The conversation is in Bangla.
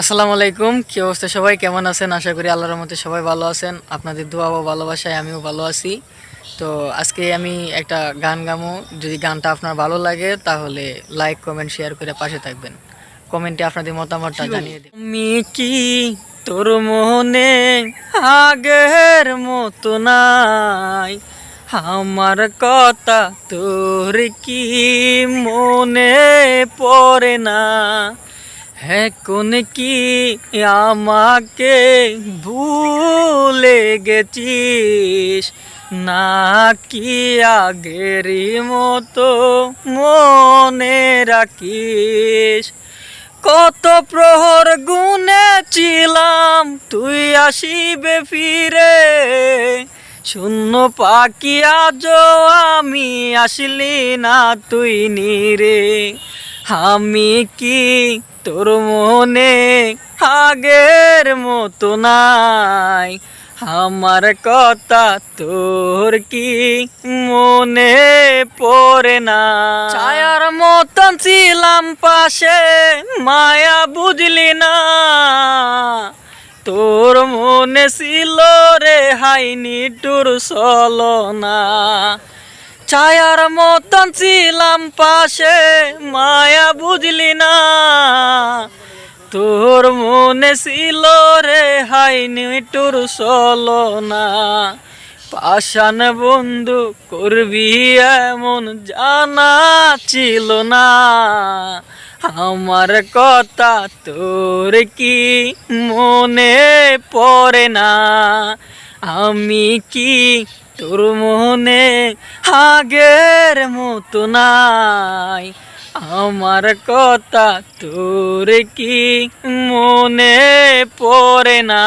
আসসালামু আলাইকুম কি অবস্থা সবাই? কেমন আছেন? আশা করি আল্লাহর মধ্যে সবাই ভালো আছেন। আপনাদের দোয়া ও ভালোবাসায় আমিও ভালো আছি। তো আজকে আমি একটা গান গামো। যদি গানটা আপনার ভালো লাগে তাহলে লাইক কমেন্ট শেয়ার করে পাশে থাকবেন। কমেন্টে আপনাদের মতামতটা জানিয়ে দিন আমি কি তোর মনে আগের মতো নাই? আমার কথা তোর কি মনে পড়ে না? হ্যাঁ কোন কি আমাকে ভুলে গেছিস না কি আগেরই মতো মনে রাখিস কত প্রহর গুনেছিলাম তুই আসিবে ফিরে শূন্য পাখি আজও আমি আসলি না তুই নিরে আমি কি তোর মনে আগের মতো নাই। আমার কথা তোর কি মনে পড়ে না? ছায়ার মতন ছিলাম পাশে, মায়া বুঝলি না। তোর মনে ছিল রে হাইনি টুর সলো না ছায়ার মতন ছিলাম পাশে, মায়া বুঝলি না। তোর মনে ছিল রে হাইনি টুর সলো না। পাশান বন্ধু করবি এমন জানা ছিল না। আমার কথা তোর কি মনে পড়ে না? আমি কি তোর মনে আগের মতো নাই? আমার কথা তোর কি মনে পড়ে না?